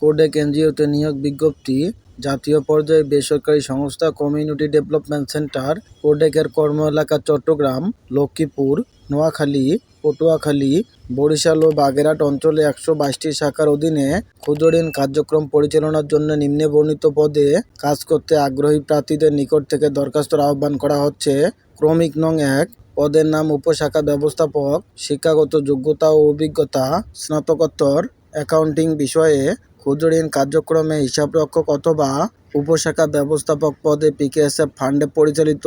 Codec এনজিওতে নিয়োগ বিজ্ঞপ্তি, জাতীয় পর্যায়ে বেসরকারি সংস্থা কমিউনিটি ডেভেলপমেন্ট সেন্টার, কোডেকের কর্ম এলাকা চট্টগ্রাম, লক্ষ্মীপুর, নোয়াখালী, পটুয়াখালী, বরিশাল ও বাগেরহাট অঞ্চলে একশো বাইশটি শাখার অধীনে ক্ষুদ্র ঋণ কার্যক্রম পরিচালনার জন্য নিম্নে বর্ণিত পদে কাজ করতে আগ্রহী প্রার্থীদের নিকট থেকে দরখাস্তর আহ্বান করা হচ্ছে। ক্রমিক নং এক, পদের নাম উপশাখা ব্যবস্থাপক, শিক্ষাগত যোগ্যতা ও অভিজ্ঞতা, স্নাতকোত্তর, অ্যাকাউন্টিং বিষয়ে ক্ষুদ্র ঋণ কার্যক্রমে হিসাবরক্ষক অথবা উপশাখা ব্যবস্থাপক পদে পিকেএসএফ ফান্ডে পরিচালিত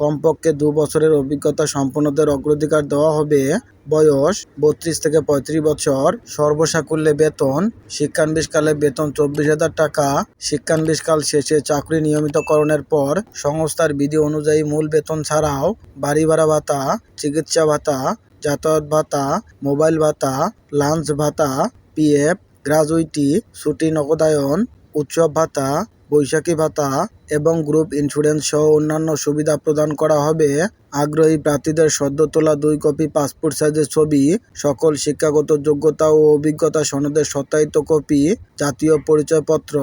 কমপক্ষে দু বছরের অভিজ্ঞতা সম্পন্নদের অগ্রাধিকার দেওয়া হবে। বয়স বত্রিশ থেকে পঁয়ত্রিশ বছর। সর্বসাকুল্যে বেতন শিক্ষানবিশকালে বেতন চব্বিশ হাজার টাকা। শিক্ষানবিশকাল শেষে চাকরি নিয়মিতকরণের পর সংস্থার বিধি অনুযায়ী মূল বেতন ছাড়াও বাড়ি ভাড়া ভাতা, চিকিৎসা ভাতা, যাতায়াত ভাতা, মোবাইল ভাতা, লাঞ্চ ভাতা, পিএফ গ্র্যাজুইটি ছুটি নগদায়ন উৎসব ভাতা বৈশাখী ভাতা এবং গ্রুপ ইন্স্যুরেন্স সহ অন্যান্য সুবিধা প্রদান করা হবে। আগ্রহী প্রার্থীদের সদ্য তোলা দুই কপি পাসপোর্ট সাইজের ছবি, সকল শিক্ষাগত যোগ্যতা ও অভিজ্ঞতা সনদের সত্যায়িত কপি, জাতীয় পরিচয়পত্র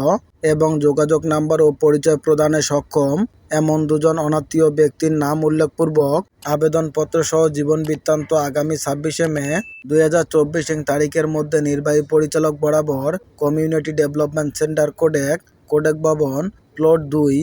এবং যোগাযোগ নাম্বার ও পরিচয় প্রদানে সক্ষম। এমন দুজন অনাত্মীয় ব্যক্তির নাম উল্লেখপূর্বক আবেদনপত্র সহ জীবন বৃত্তান্ত আগামী ছাব্বিশে মে দুই হাজার চব্বিশ তারিখের মধ্যে নির্বাহী পরিচালক বরাবর community development centre codec codec ভবন, প্লট দুই,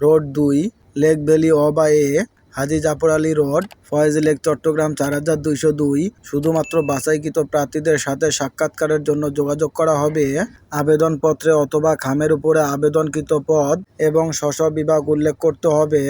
রোড দুই, লেক ভ্যালি অবা এ, হাজি জাফর আলী রোড, ফয়েজ লেক, চট্টগ্রাম চার হাজার দুইশো দুই। শুধুমাত্র বাছাইকৃত প্রার্থীদের সাথে সাক্ষাৎকারের জন্য যোগাযোগ করা হবে। আবেদনপত্রে অথবা খামের উপরে আবেদনকৃত পদ এবং শশ বিভাগ উল্লেখ করতে হবে।